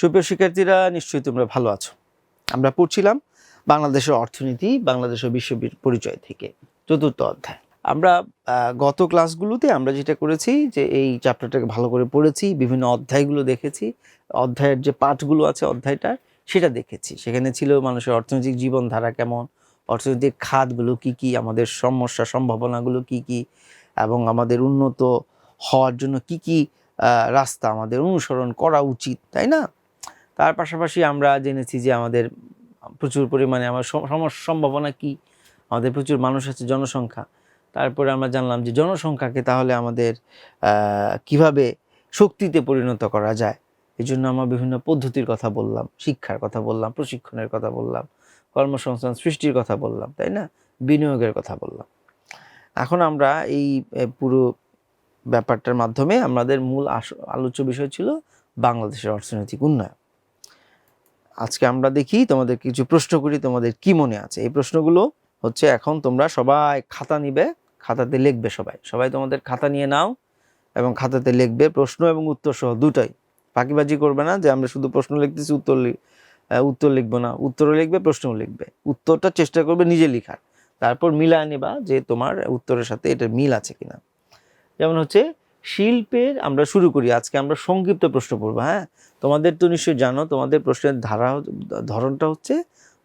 সুপ্রিয় শিক্ষার্থীরা, নিশ্চয়ই তোমরা ভালো আছো। আমরা পড়ছিলাম বাংলাদেশের অর্থনীতি বাংলাদেশের বিশ্ব পরিচয় থেকে চতুর্থ অধ্যায়। আমরা গত ক্লাসগুলোতে আমরা যেটা করেছি যে এই চ্যাপ্টারটাকে ভালো করে পড়েছি, বিভিন্ন অধ্যায়গুলো দেখেছি, অধ্যায়ের যে পাঠগুলো আছে অধ্যায়টার, সেটা দেখেছি। সেখানে ছিল মানুষের অর্থনৈতিক জীবনধারা কেমন, অর্থনৈতিক খাতগুলো কি কি, আমাদের সমস্যা সম্ভাবনাগুলো কি কি, এবং আমাদের উন্নত হওয়ার জন্য কি কি রাস্তা আমাদের অনুসরণ করা উচিত, তাই না? তার পাশাপাশি আমরা জেনেছি যে আমাদের প্রচুর পরিমাণে আমার সম- সম- সম্ভাবনা কি? আমাদের প্রচুর মানুষ আছে জনসংখ্যা। তারপরে আমরা জানলাম যে জনসংখ্যাকে তাহলে আমাদের কীভাবে শক্তিতে পরিণত করা যায়? এই জন্য আমরা বিভিন্ন পদ্ধতির কথা বললাম, শিক্ষার কথা বললাম, প্রশিক্ষণের কথা বললাম, কর্মসংস্থান সৃষ্টির কথা বললাম, তাই না? বিনিয়োগের কথা বললাম। এখন আমরা এই পুরো ব্যাপারটার মাধ্যমে আমাদের মূল আলোচ্য বিষয় ছিল বাংলাদেশের অর্থনৈতিক উন্নয়ন। আজকে আমরা দেখি তোমাদের কিছু প্রশ্ন করি, তোমাদের কি মনে আছে? এই প্রশ্নগুলো হচ্ছে এখন তোমরা সবাই খাতা নিবে, খাতাতে লিখবে সবাই। সবাই তোমাদের খাতা নিয়ে নাও এবং খাতাতে লিখবে প্রশ্ন এবং উত্তর সহ দুটাই। ফাঁকিবাজি করবে না যে আমরা শুধু প্রশ্ন লিখতেছি, উত্তর উত্তর লিখব না। উত্তরও লিখবে, প্রশ্নও লিখবে। উত্তরটা চেষ্টা করবে নিজে লেখার। তারপর মিলায় নেবা যে তোমার উত্তরের সাথে এটার মিল আছে কিনা। যেমন হচ্ছে শিল্পের আমরা শুরু করি, আজকে আমরা সংক্ষিপ্ত প্রশ্ন করব হ্যাঁ? তোমাদের তো নিশ্চয়ই জানো, তোমাদের প্রশ্নের ধারা ধরনটা হচ্ছে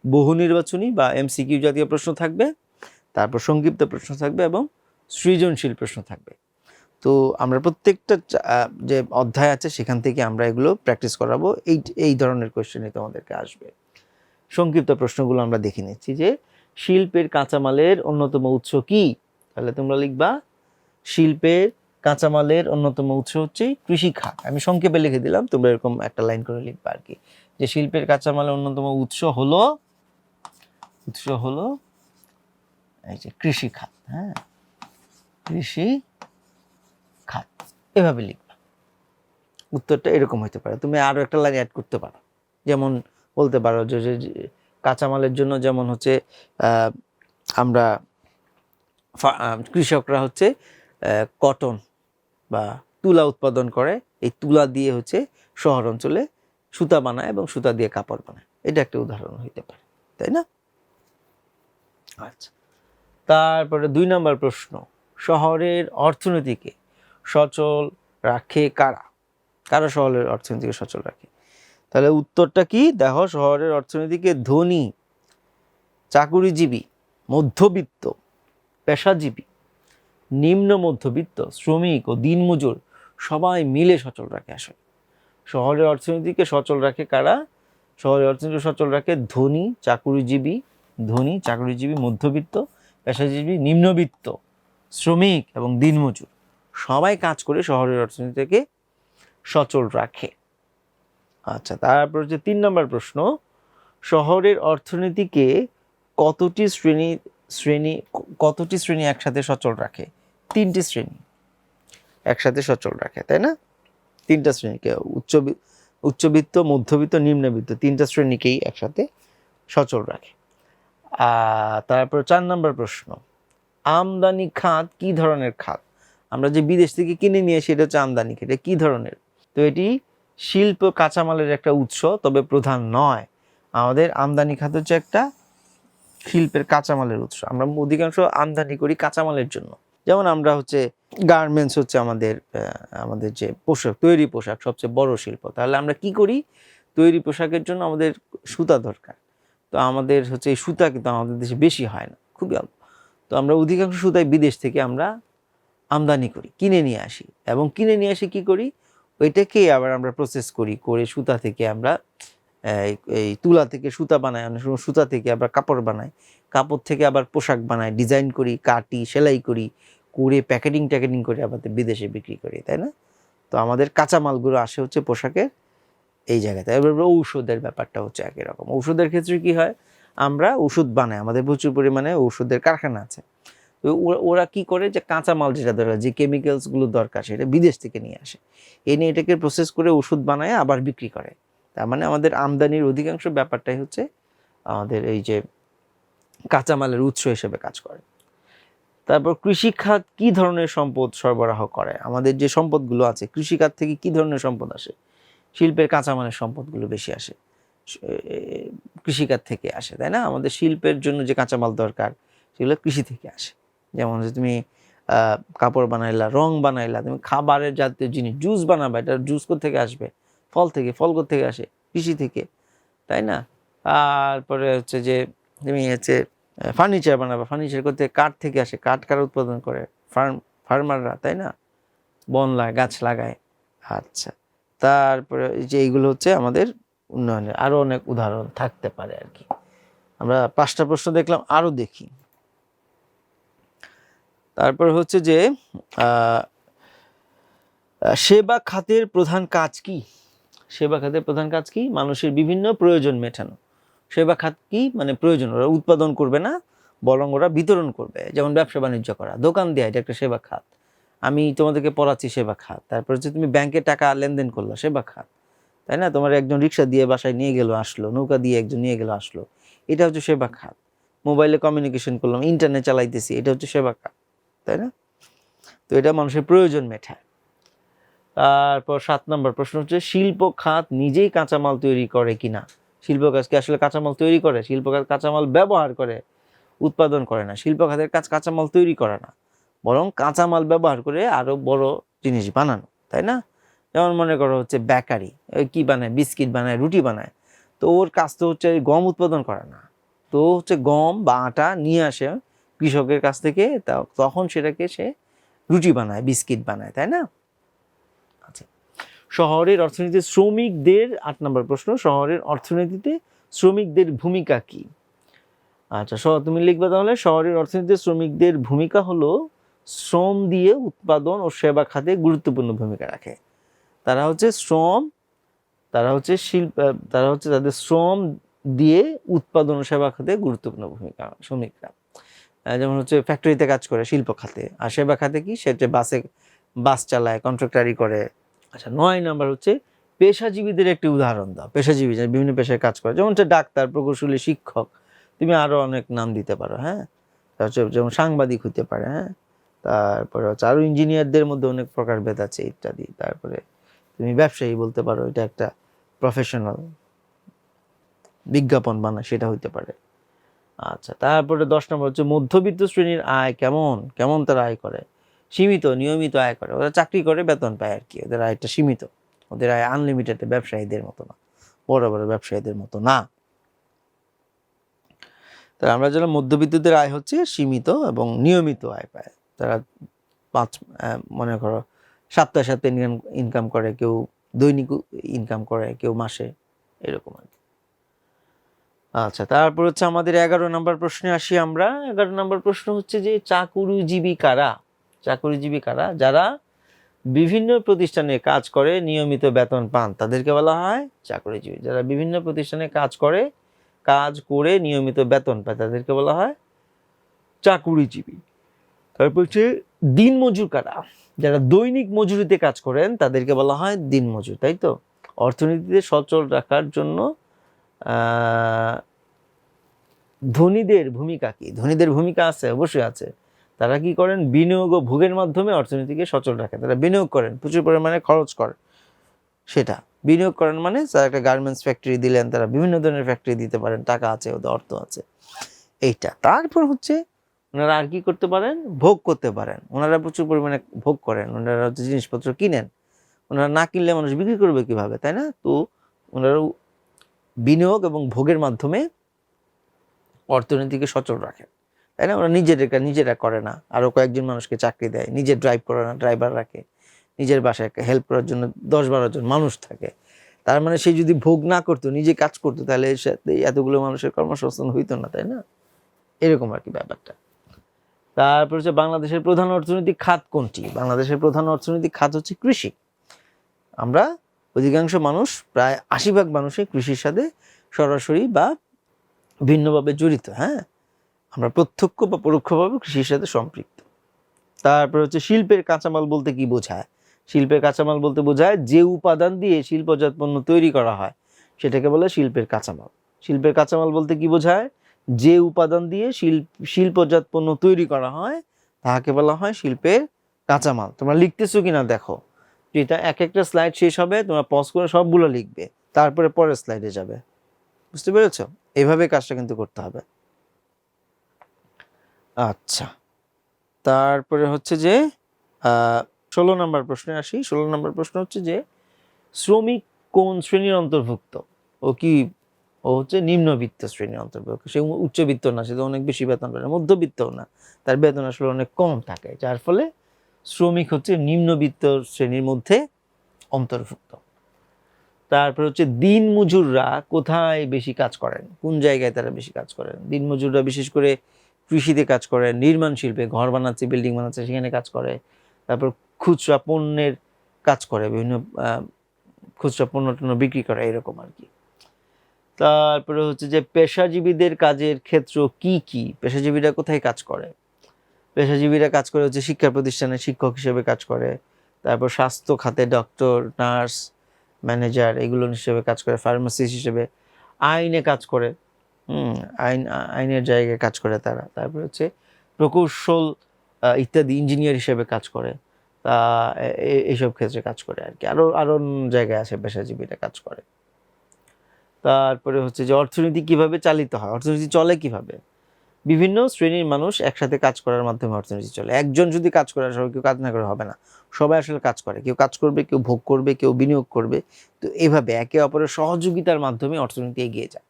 বহু নির্বাচনী বা এমসিকিউ জাতীয় প্রশ্ন থাকবে, তারপর সংক্ষিপ্ত প্রশ্ন থাকবে এবং সৃজনশীল প্রশ্ন থাকবে। তো আমরা প্রত্যেকটা যে অধ্যায় আছে সেখান থেকে আমরা এগুলো প্র্যাকটিস করাবো, এই এই ধরনের কোয়েশ্চেনই তোমাদেরকে আসবে। সংক্ষিপ্ত প্রশ্নগুলো আমরা দেখে নিচ্ছি যে, শিল্পের কাঁচামালের অন্যতম উৎস কি? তাহলে তোমরা লিখবা, শিল্পের কাঁচামালের অন্যতম উৎস হচ্ছে কৃষি খাত। আমি সংক্ষেপে লিখে দিলাম, তোমরা এরকম একটা লাইন করে লিখবে আর কি। যে শিল্পের কাঁচামালের অন্যতম উৎস হলো উৎস হলো এই যে কৃষি খাত হ্যাঁ? কৃষি খাত। এভাবে লিখবা। উত্তরটা এরকম হতে পারে। তুমি আরও একটা লাইন অ্যাড করতে পারো। যেমন বলতে পারো যে কাঁচামালের জন্য যেমন হচ্ছে আমরা কৃষকরা হচ্ছে কটন বা তুলা উৎপাদন করে, এই তুলা দিয়ে হচ্ছে শহর অঞ্চলে সুতা বানায় এবং সুতা দিয়ে কাপড় বানায়। এটা একটা উদাহরণ হইতে পারে, তাই না? আচ্ছা তারপরে দুই নম্বর প্রশ্ন, শহরের অর্থনীতিকে সচল রাখে কারা? কারা শহরের অর্থনীতিকে সচল রাখে? তাহলে উত্তরটা কি? দেখো, শহরের অর্থনীতিকে ধনী, চাকুরিজীবী, মধ্যবিত্ত, পেশাজীবী নিম্ন মধ্যবিত্ত, শ্রমিক ও দিনমজুর সবাই মিলে সচল রাখে আসলে। শহরের অর্থনীতিকে সচল রাখে কারা? শহরের অর্থনীতি সচল রাখে ধনী, চাকুরিজীবী ধনী, চাকুরিজীবী মধ্যবিত্ত, পেশাজীবী, নিম্নবিত্ত, শ্রমিক এবং দিনমজুর। সবাই কাজ করে শহরের অর্থনীতিকে সচল রাখে। আচ্ছা তারপর হচ্ছে তিন নম্বর প্রশ্ন। শহরের অর্থনীতিকে কতটি শ্রেণি শ্রেণি, কতটি শ্রেণি একসাথে সচল রাখে? তিনটি শ্রেণি একসাথে সচল রাখে, তাই না? তিনটা শ্রেণীকে উচ্চ উচ্চবিত্ত, মধ্যবিত্ত, নিম্নবিত্ত তিনটা শ্রেণীকেই একসাথে সচল রাখে। তারপর চার নম্বর প্রশ্ন, আমদানি খাত কি ধরনের খাত? আমরা যে বিদেশ থেকে কিনে নিয়ে আসি, এটা হচ্ছে আমদানি খাত, এটা কি ধরনের? তো এটি শিল্প কাঁচামালের একটা উৎস, তবে প্রধান নয়। আমাদের আমদানি খাত হচ্ছে একটা শিল্পের কাঁচামালের উৎস। আমরা অধিকাংশ আমদানি করি কাঁচামালের জন্য। যেমন আমরা হচ্ছে গার্মেন্টস হচ্ছে আমাদের আমাদের যে পোশাক, তৈরি পোশাক সবচেয়ে বড় শিল্প। তাহলে আমরা কি করি? তৈরি পোশাকের জন্য আমাদের সুতা দরকার। তো আমাদের হচ্ছে এই সুতা কিন্তু আমাদের দেশে বেশি হয় না, খুবই অল্প। তো আমরা অধিকাংশ সুতাই বিদেশ থেকে আমরা আমদানি করি, কিনে নিয়ে আসি। এবং কিনে নিয়ে এসে কি করি? ওইটাকে আবার আমরা প্রসেস করি, করে সুতা থেকে আমরা, এই তুলা থেকে সুতা বানাই, অনেক সময় সুতা থেকে আবার কাপড় বানাই। কাপড় থেকে আবার পোশাক বানাই ডিজাইন করি, কাটি, সেলাই করি করে প্যাকেটিং ট্যাকেটিং করে আমাদের বিদেশে বিক্রি করি, তাই না? তো আমাদের কাঁচামালগুলো আসে হচ্ছে পোশাকের এই জায়গাতে। এবার ঔষধের ব্যাপারটা হচ্ছে একই রকম। ঔষধের ক্ষেত্রে কি হয়? আমরা ওষুধ বানাই, আমাদের প্রচুর পরিমাণে ওষুধের কারখানা আছে। ওরা কি করে যে কাঁচামাল যেটা দরকার যে কেমিক্যালসগুলো দরকার সেটা বিদেশ থেকে নিয়ে আসে। এনে এটাকে প্রসেস করে ওষুধ বানায়, আবার বিক্রি করে। তার মানে আমাদের আমদানির অধিকাংশ ব্যাপারটাই হচ্ছে আমাদের এই যে কাঁচামালের উৎস হিসেবে কাজ করে। তারপর কৃষিখাত কি ধরনের সম্পদ সরবরাহ করে? আমাদের যে সম্পদগুলো আছে, কৃষিখাত থেকে কি ধরনের সম্পদ আসে? শিল্পের কাঁচামালের সম্পদগুলো বেশি আসে কৃষিকাজ থেকে আসে, তাই না? আমাদের শিল্পের জন্য যে কাঁচামাল দরকার, সেগুলো কৃষি থেকে আসে। যেমন যে তুমি কাপড় বানাইলা, রং বানাইলা, তুমি খাবারের জাতীয় জিনিস, জুস বানাবা, এটা জুস থেকে আসবে? ফল থেকে ফল থেকে আসে? কৃষি থেকে, তাই না? তারপরে হচ্ছে যে, তুমি হচ্ছে ফার্নিচার বানাবা ফার্নিচার করতে কাঠ থেকে আসে, কাঠ কারা উৎপাদন করে? ফার্ম ফার্মাররা তাই না? বন লাগায়, গাছ লাগায়। আচ্ছা তারপরে যে এইগুলো হচ্ছে আমাদের উন্নয়নের আরও অনেক উদাহরণ থাকতে পারে আর কি। আমরা পাঁচটা প্রশ্ন দেখলাম আরও দেখি। তারপর হচ্ছে যে সেবা খাতের প্রধান কাজ কি? সেবা খাতের প্রধান কাজ কি? মানুষের বিভিন্ন প্রয়োজন মেটানো। সেবা খাত কি? মানে প্রয়োজন, ওরা উৎপাদন করবে না, বরং ওরা বিতরণ করবে। যেমন ব্যবসা বাণিজ্য করা, দোকান দেয়া, এটা একটা সেবা খাত। আমি তোমাদেরকে পড়াচ্ছি সেবা খাত। তারপর হচ্ছে তুমি ব্যাংকে টাকা লেনদেন করল, সেবা খাত। তাই না? তোমার একজন রিক্সা দিয়ে বাসায় নিয়ে গেলো, আসলো, নৌকা দিয়ে একজন নিয়ে গেলো, আসলো। এটা হচ্ছে সেবা খাত। মোবাইলে কমিউনিকেশন করলাম ইন্টারনেট চালাইতেছি, এটা হচ্ছে সেবা খাত। তাই না? তো এটা মানুষের প্রয়োজন মেটায়। তারপর সাত নম্বর প্রশ্ন হচ্ছে, শিল্প খাত নিজেই কাঁচামাল তৈরি করে কিনা? শিল্প কাজ কি আসলে কাঁচামাল তৈরি করে, শিল্প খাত কাঁচামাল ব্যবহার করে, উৎপাদন করে না। শিল্প খাতের কাজ কাঁচামাল তৈরি করে না। বরং কাঁচামাল ব্যবহার করে আরও বড় জিনিস বানানো, তাই না? যেমন মনে করো হচ্ছে বেকারি কি বানায়? বিস্কিট বানায়, রুটি বানায়। তো ওর কাজ তো হচ্ছে গম উৎপাদন করে না। তো হচ্ছে গম বা আটা নিয়ে আসে কৃষকের কাছ থেকে তখন সেটাকে সে রুটি বানায়, বিস্কিট বানায়, তাই না? শহরের অর্থনীতিতে শ্রমিকদের, আট নম্বর প্রশ্ন, শহরের অর্থনীতিতে শ্রমিকদের ভূমিকা কি? আচ্ছা তুমি লিখবে তাহলে, শহরের অর্থনীতিতে শ্রমিকদের ভূমিকা হলো শ্রম দিয়ে উৎপাদন ও সেবা খাতে গুরুত্বপূর্ণ ভূমিকা রাখে। তারা হচ্ছে শ্রম, তারা হচ্ছে শিল্প তারা হচ্ছে তাদের শ্রম দিয়ে উৎপাদন ও সেবা খাতে গুরুত্বপূর্ণ ভূমিকা শ্রমিকরা। যেমন হচ্ছে ফ্যাক্টরিতে কাজ করে, শিল্প খাতে। আর সেবা খাতে কি? সেটা বাসে, বাস চালায় কন্ট্রাক্টারি করে আচ্ছা নয় নাম্বার হচ্ছে পেশাজীবীদের একটি উদাহরণ দাও। পেশাজীবী যারা বিভিন্ন পেশায় কাজ করে, যেমন হচ্ছে ডাক্তার, প্রকৌশলী, শিক্ষক, তুমি আরও অনেক নাম দিতে পারো হ্যাঁ? হচ্ছে যেমন সাংবাদিক হতে পারে হ্যাঁ? তারপরে হচ্ছে আরও ইঞ্জিনিয়ারদের মধ্যে অনেক প্রকারভেদ আছে ইত্যাদি। তারপরে তুমি ব্যবসায়ী বলতে পারো, এটা একটা প্রফেশনাল বিজ্ঞাপন বানায়, সেটা হইতে পারে। আচ্ছা তারপরে দশ নম্বর হচ্ছে মধ্যবিত্ত শ্রেণির আয় কেমন? কেমন তারা আয় করে? সীমিত, নিয়মিত আয় করে। ওরা চাকরি করে, বেতন পায় আর কি। ওদের আয়টা সীমিত। ওদের আয় আনলিমিটেড ব্যবসায়ীদের মতো না। বড় বড় ব্যবসায়ীদের মতো না। তাই আমরা যারা মধ্যবিত্তদের আয় হচ্ছে সীমিত এবং নিয়মিত আয় পায়। তারা পাঁচ মনে করো, সপ্তাহে সপ্তাহে ইনকাম করে, কেউ দৈনিক ইনকাম করে, কেউ মাসে, এরকম আর কি। আচ্ছা তারপর হচ্ছে আমাদের এগারো নম্বর প্রশ্নে আসি আমরা। এগারো নম্বর প্রশ্ন হচ্ছে যে চাকুরিজীবী কারা চাকুরিজীবী কারা? যারা বিভিন্ন প্রতিষ্ঠানে কাজ করে, নিয়মিত বেতন পান। তাদেরকে বলা হয় চাকরিজীবী। যারা বিভিন্ন প্রতিষ্ঠানে কাজ করে কাজ করে, নিয়মিত বেতন পায়, তাদেরকে বলা হয় চাকুরিজীবী। তারপর হচ্ছে দিনমজুর কারা? যারা দৈনিক মজুরিতে কাজ করেন, তাদেরকে বলা হয় দিনমজুর তাই তো? অর্থনীতিতে সচল রাখার জন্য ধনীদের ভূমিকা কি? ধনীদের ভূমিকা আছে, অবশ্যই আছে। তারা কি করেন? বিনিয়োগ ও ভোগের মাধ্যমে অর্থনীতিকে সচল রাখে তারা বিনিয়োগ করেন, প্রচুর পরিমাণে খরচ করেন সেটা, বিনিয়োগ করেন মানে তারা একটা গার্মেন্টস ফ্যাক্টরি দিলেন, তারা বিভিন্ন ধরনের ফ্যাক্টরি দিতে পারেন, টাকা আছে, ওদের অর্থ আছে। এইটা। তারপর হচ্ছে ওনারা আর কি করতে পারেন? ভোগ করতে পারেন। ওনারা প্রচুর পরিমাণে ভোগ করেন। ওনারা হচ্ছে জিনিসপত্র কিনেন। ওনারা না কিনলে মানুষ বিক্রি করবে কীভাবে, তাই না? তো ওনারা বিনিয়োগ এবং ভোগের মাধ্যমে অর্থনীতিকে সচল রাখেন। তাই না? ওরা নিজেদের নিজেরা করে না। আরও কয়েকজন মানুষকে চাকরি দেয় নিজে ড্রাইভ করে না ড্রাইভার রাখে, নিজের বাসায় হেল্প করার জন্য দশ বারো জন মানুষ থাকে। তার মানে সে যদি ভোগ না করতো, নিজে কাজ করতো, তাহলে এতগুলো মানুষের কর্মসংস্থান হইতো না, তাই না? এরকম আর কি ব্যাপারটা। তারপর হচ্ছে বাংলাদেশের প্রধান অর্থনৈতিক খাত কোনটি? বাংলাদেশের প্রধান অর্থনৈতিক খাত হচ্ছে কৃষি। আমরা অধিকাংশ মানুষ, প্রায় আশি ভাগ মানুষই কৃষির সাথে সরাসরি বা ভিন্নভাবে জড়িত হ্যাঁ? আমরা প্রত্যক্ষ বা পরোক্ষভাবে কৃষির সাথে সম্পৃক্ত। তারপর হচ্ছে শিল্পের কাঁচামাল বলতে কি বোঝায়? শিল্পের কাঁচামাল বলতে বোঝায় যে উপাদান দিয়ে শিল্পজাত পণ্য তৈরি করা হয়, সেটাকে বলে শিল্পের কাঁচামাল। শিল্পের কাঁচামাল বলতে কি বোঝায়? যে উপাদান দিয়ে শিল্প শিল্পজাত পণ্য তৈরি করা হয় তাহাকে বলা হয় শিল্পের কাঁচামাল। তোমরা লিখতেছো কিনা দেখো। যেটা এক একটা স্লাইড শেষ হবে, তোমরা পজ করে সবগুলো লিখবে, তারপরে পরের স্লাইডে যাবে। বুঝতে পেরেছ? এইভাবে কাজটা কিন্তু করতে হবে। আচ্ছা। তারপরে হচ্ছে যে ষোলো নম্বর প্রশ্নে আসি। ষোলো নম্বর প্রশ্ন হচ্ছে যে, শ্রমিক কোন শ্রেণির অন্তর্ভুক্ত? ও কি, ও হচ্ছে নিম্নবিত্ত শ্রেণির অন্তর্ভুক্ত। সে উচ্চবিত্ত না, সে তো অনেক বেশি বেতন পায় না, মধ্যবিত্তও না। তার বেতন আসলে অনেক কম থাকে, যার ফলে শ্রমিক হচ্ছে নিম্নবিত্ত শ্রেণির মধ্যে অন্তর্ভুক্ত। তারপর হচ্ছে দিন মজুররা কোথায় বেশি কাজ করেন? কোন জায়গায় তারা বেশি কাজ করেন? দিন মজুররা বিশেষ করে কৃষিতে কাজ করে, নির্মাণ শিল্পে, ঘর বানাচ্ছে, বিল্ডিং বানাচ্ছে, সেখানে কাজ করে। তারপর খুচরা পণ্যের কাজ করে, বিভিন্ন খুচরা পণ্য টণ্য বিক্রি করে, এরকম আর কি। তারপরে হচ্ছে যে পেশাজীবীদের কাজের ক্ষেত্র কি কি? পেশাজীবীরা কোথায় কাজ করে? পেশাজীবীরা কাজ করে হচ্ছে শিক্ষা প্রতিষ্ঠানে শিক্ষক হিসেবে কাজ করে, তারপর স্বাস্থ্য খাতে ডক্টর নার্স ম্যানেজার এগুলো হিসেবে কাজ করে ফার্মাসিস্ট হিসেবে আইনে কাজ করে। হুম, আইন, আইনের জায়গায় কাজ করে তারা। তারপরে হচ্ছে প্রকৌশল ইত্যাদি ইঞ্জিনিয়ার হিসেবে কাজ করে। তা এইসব ক্ষেত্রে কাজ করে আর কি। আরও আরও জায়গায় আছে পেশাজীবীরা কাজ করে। তারপরে হচ্ছে যে অর্থনীতি কীভাবে চালিত হয়, অর্থনীতি চলে কীভাবে? বিভিন্ন শ্রেণির মানুষ একসাথে কাজ করার মাধ্যমে অর্থনীতি চলে। একজন যদি কাজ করে, সবাই কেউ কাজ না করে হবে না। সবাই আসলে কাজ করে। কেউ কাজ করবে, কেউ ভোগ করবে, কেউ বিনিয়োগ করবে। তো এভাবে একে অপরের সহযোগিতার মাধ্যমে অর্থনীতি এগিয়ে যায়।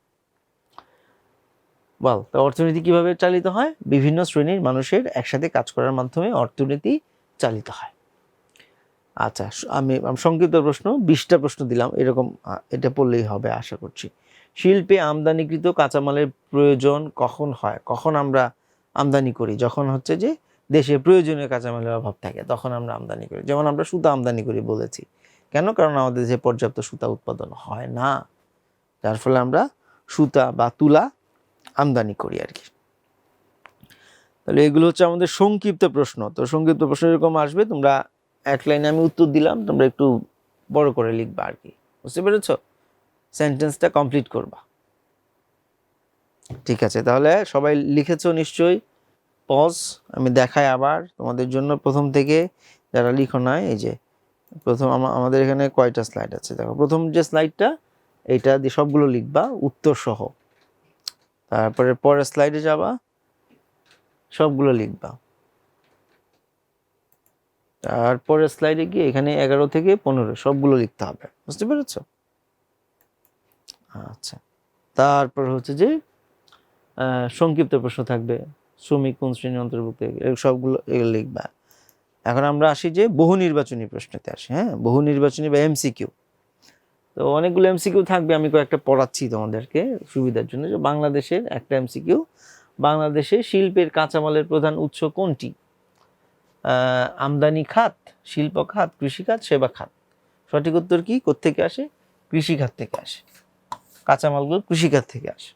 বল তো অর্থনীতি কীভাবে চালিত হয়? বিভিন্ন শ্রেণির মানুষের একসাথে কাজ করার মাধ্যমে অর্থনীতি চালিত হয়। আচ্ছা আমি সংক্ষিপ্ত প্রশ্ন, বিশটা প্রশ্ন দিলাম, এরকম এটা পড়লেই হবে, আশা করছি। শিল্পে আমদানিকৃত কাঁচামালের প্রয়োজন কখন হয়? কখন আমরা আমদানি করি? যখন হচ্ছে যে দেশে প্রয়োজনীয় কাঁচামালের অভাব থাকে, তখন আমরা আমদানি করি। যেমন আমরা সুতা আমদানি করি বলেছি। কেন? কারণ আমাদের দেশে পর্যাপ্ত সুতা উৎপাদন হয় না। যার ফলে আমরা সুতা বা তুলা আমদানি করি আর কি। তাহলে এগুলো হচ্ছে আমাদের সংক্ষিপ্ত প্রশ্ন। তো সংক্ষিপ্ত প্রশ্ন এরকম আসবে, তোমরা এক লাইনে আমি উত্তর দিলাম, তোমরা একটু বড় করে লিখবা আর কি। বুঝতে পেরেছ? সেন্টেন্সটা কমপ্লিট করবা। ঠিক আছে, তাহলে সবাই লিখেছো নিশ্চয়ই। পজ আমি দেখাই আবার তোমাদের জন্য প্রথম থেকে, যারা লিখো নাই, এই যে প্রথম আমা- আমাদের এখানে কয়টা স্লাইড আছে? দেখো, প্রথম যে স্লাইডটা এইটা দিয়ে সবগুলো লিখবা উত্তর সহ তারপরে পরের স্লাইডে যাবা, সবগুলো লিখবা। তারপরে স্লাইডে গিয়ে এখানে এগারো থেকে পনেরো, সবগুলো লিখতে হবে। বুঝতে পেরেছ? আচ্ছা তারপর হচ্ছে যে সংক্ষিপ্ত প্রশ্ন থাকবে। শ্রমিক কোন শ্রেণির অন্তর্ভুক্ত? সবগুলো এগুলো লিখবা। এখন আমরা আসি যে বহু নির্বাচনী প্রশ্নতে আসি হ্যাঁ? বহু নির্বাচনী বা এমসিকিউ তো অনেকগুলো এমসিকিউ থাকবে, আমি কয়েকটা পড়াচ্ছি তোমাদেরকে সুবিধার জন্য যে বাংলাদেশের একটা এমসিকিউ বাংলাদেশে শিল্পের কাঁচামালের প্রধান উৎস কোনটি? আমদানি খাত, শিল্প খাত, কৃষি খাত, সেবা খাত। সঠিক উত্তর কি? কোত্থেকে আসে? কৃষিখাত থেকে আসে। কাঁচামালগুলো কৃষি খাত থেকে আসে।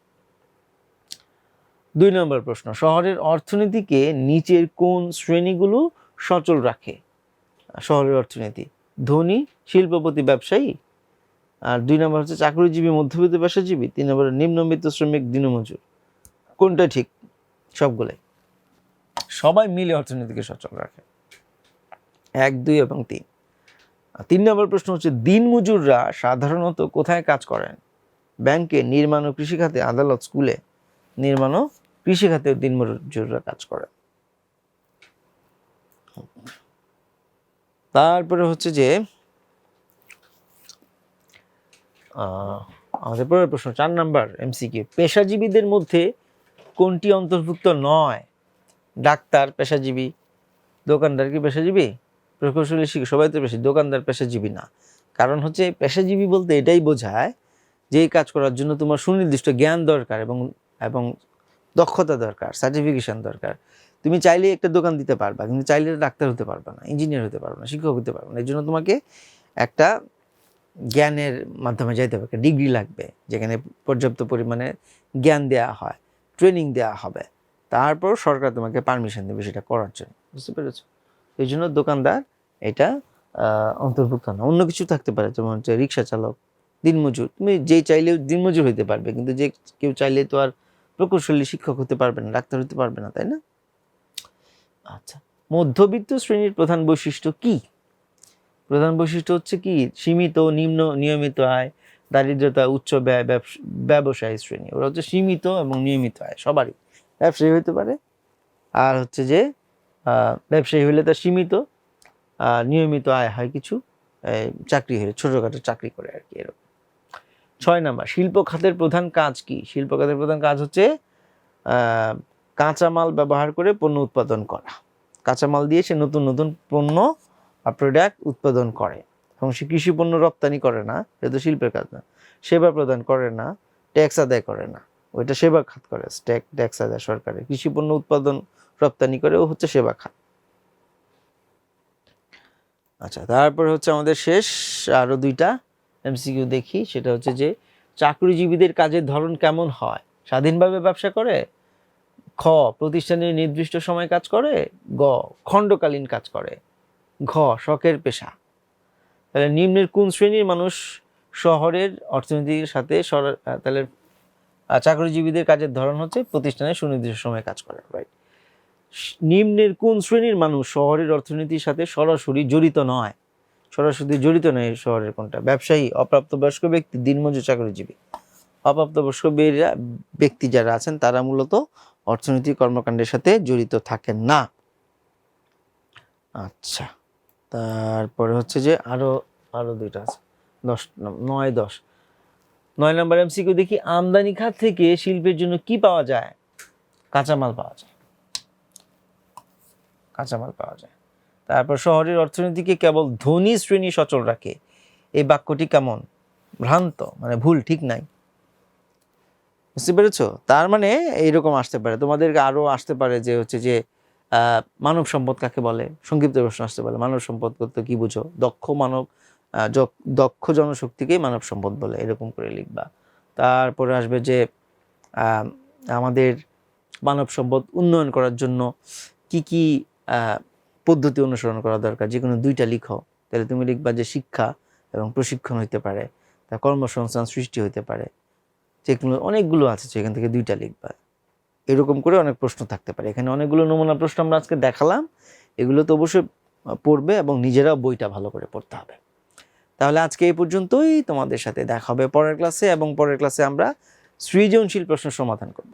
দুই নম্বর প্রশ্ন, শহরের অর্থনীতিকে নিচের কোন শ্রেণীগুলো সচল রাখে? শহরের অর্থনীতি, ধনী, শিল্পপতি, ব্যবসায়ী আর দুই নম্বর হচ্ছে চাকরিজীবী মধ্যবিত্ত পেশাজীবী। তিন নম্বর নিম্নবিত্ত শ্রমিক দিনমজুর কোনটা ঠিক? সবগুলাই। সবাই মিলে অর্থনীতিকে সচল রাখে। এক দুই এবং তিন। আর তিন নম্বর প্রশ্ন হচ্ছে দিনমজুররা সাধারণত কোথায় কাজ করেন? ব্যাংকে নির্মাণ ও কৃষিখাতে আদালত স্কুলে। নির্মাণ ও কৃষিখাতে দিনমজুররা কাজ করেন। তারপরে হচ্ছে যে আমাদের পরের প্রশ্ন, চার নাম্বার এমসিকিউ পেশাজীবীদের মধ্যে কোনটি অন্তর্ভুক্ত নয়? ডাক্তার, পেশাজীবী, দোকানদার কি পেশাজীবী? প্রকৌশলী, শিক্ষক, সবাই তো পেশা দোকানদার, পেশাজীবী না। কারণ হচ্ছে পেশাজীবী বলতে এটাই বোঝায় যে এই কাজ করার জন্য তোমার সুনির্দিষ্ট জ্ঞান দরকার এবং এবং দক্ষতা দরকার সার্টিফিকেশন দরকার। তুমি চাইলে একটা দোকান দিতে পারবা, কিন্তু চাইলে ডাক্তার হতে পারবা না ইঞ্জিনিয়ার হতে পারবে না, শিক্ষক হতে পারবে না। এই জন্য তোমাকে একটা জ্ঞানের মাধ্যমে যাইতে হবে, একটা ডিগ্রি লাগবে, যেখানে পর্যাপ্ত পরিমাণে জ্ঞান দেওয়া হয় ট্রেনিং দেওয়া হবে। তারপর সরকার তোমাকে পারমিশন দেবে সেটা করার জন্য, বুঝতে পেরেছ? এই জন্য দোকানদার এটা অন্তর্ভুক্ত না। অন্য কিছু থাকতে পারে, যেমন হচ্ছে রিক্সা চালক, দিনমজুর। তুমি যে চাইলেও দিনমজুর হতে পারবে, কিন্তু যে কেউ চাইলে তো আর প্রকৌশলী শিক্ষক হতে পারবে না, ডাক্তার হতে পারবে না, তাই না? আচ্ছা মধ্যবিত্ত শ্রেণির প্রধান বৈশিষ্ট্য কি? প্রধান বৈশিষ্ট্য হচ্ছে কি? সীমিত, নিম্ন, নিয়মিত আয়, দারিদ্রতা, উচ্চ ব্যয়, ব্যবস- ব্যবসায়ী শ্রেণি। ওরা হচ্ছে সীমিত এবং নিয়মিত আয়, সবারই। ব্যবসায়ী হতে পারে। আর হচ্ছে যে ব্যবসায়ী হলে তার সীমিত নিয়মিত আয় হয় কিছু চাকরি হলে, ছোটোখাটো চাকরি করে আর কি, এরকম। ছয় নাম্বার, শিল্প খাতের প্রধান কাজ কি? শিল্প খাতের প্রধান কাজ হচ্ছে কাঁচামাল ব্যবহার করে পণ্য উৎপাদন করা। কাঁচামাল দিয়ে সে নতুন নতুন পণ্য বা প্রোডাক্ট উৎপাদন করে। এবং সে কৃষি পণ্য রপ্তানি করে না, এটা তো শিল্পের কাজ না। সেবা প্রদান করে না, ট্যাক্স আদায় করে না। ওইটা সেবা খাত করে ট্যাক্স আদায় সরকারের। কৃষি পণ্য উৎপাদন রপ্তানি করে, ও হচ্ছে সেবা খাত। আচ্ছা তারপরে হচ্ছে আমাদের শেষ, আরও দুইটা এমসিকিউ দেখি। সেটা হচ্ছে যে, চাকরিজীবীদের কাজের ধরন কেমন হয়? স্বাধীনভাবে ব্যবসা করে? খ, প্রতিষ্ঠানের নির্দিষ্ট সময় কাজ করে? গ, খণ্ডকালীন কাজ করে? ঘ, শখের পেশা। তাহলে নিম্নের কোন শ্রেণির মানুষ শহরের অর্থনীতির সাথে তাহলে চাকরিজীবীদের কাজের ধরন হচ্ছে প্রতিষ্ঠানে সুনির্দিষ্ট সময় কাজ করে রাইট নিম্নের কোন শ্রেণির মানুষ শহরের অর্থনীতির সাথে সরাসরি জড়িত নয়? সরাসরি জড়িত নয় শহরের কোনটা? ব্যবসায়ী, অপ্রাপ্তবয়স্ক ব্যক্তি, দিনমজুর চাকরিজীবী। অপ্রাপ্তবয়স্ক ব্যক্তি যারা আছেন, তারা মূলত অর্থনৈতিক কর্মকাণ্ডের সাথে জড়িত থাকেন না। আচ্ছা। তারপরে হচ্ছে যে আরও আরও দুইটা আছে। দশ, নয় দশ। নয় নম্বর এমসিকিউ দেখি আমদানি খাত থেকে শিল্পের জন্য কি পাওয়া যায়? কাঁচামাল পাওয়া যায়। কাঁচামাল পাওয়া যায়। তারপর শহরের অর্থনীতিকে কেবল ধনী শ্রেণি সচল রাখে। এই বাক্যটি কেমন? ভ্রান্ত মানে ভুল, ঠিক নাই। বুঝতে পেরেছ? তার মানে এইরকম আসতে পারে। তোমাদেরকে আরও আসতে পারে যে হচ্ছে যে মানব সম্পদ কাকে বলে? সংক্ষিপ্ত প্রশ্ন আসতে পারে। মানব সম্পদ করতে কি বুঝো? দক্ষ মানব দক্ষ জনশক্তিকেই মানব সম্পদ বলে, এরকম করে লিখবা। তারপরে আসবে যে আমাদের মানব সম্পদ উন্নয়ন করার জন্য কি কি পদ্ধতি অনুসরণ করা দরকার? যে কোনো দুইটা লিখো। তাহলে তুমি লিখবা যে শিক্ষা এবং প্রশিক্ষণ হইতে পারে, তা কর্মসংস্থান সৃষ্টি হইতে পারে। যেগুলো, অনেকগুলো আছে, সেখান থেকে দুইটা লিখবা। এরকম করে অনেক প্রশ্ন থাকতে পারে। এখানে অনেকগুলো নমুনা প্রশ্ন আমরা আজকে দেখালাম। এগুলো তো অবশ্যই পড়বে এবং নিজেরাও বইটা ভালো করে পড়তে হবে। তাহলে আজকে এই পর্যন্তই। তোমাদের সাথে দেখা হবে পরের ক্লাসে এবং পরের ক্লাসে আমরা সৃজনশীল প্রশ্ন সমাধান করব।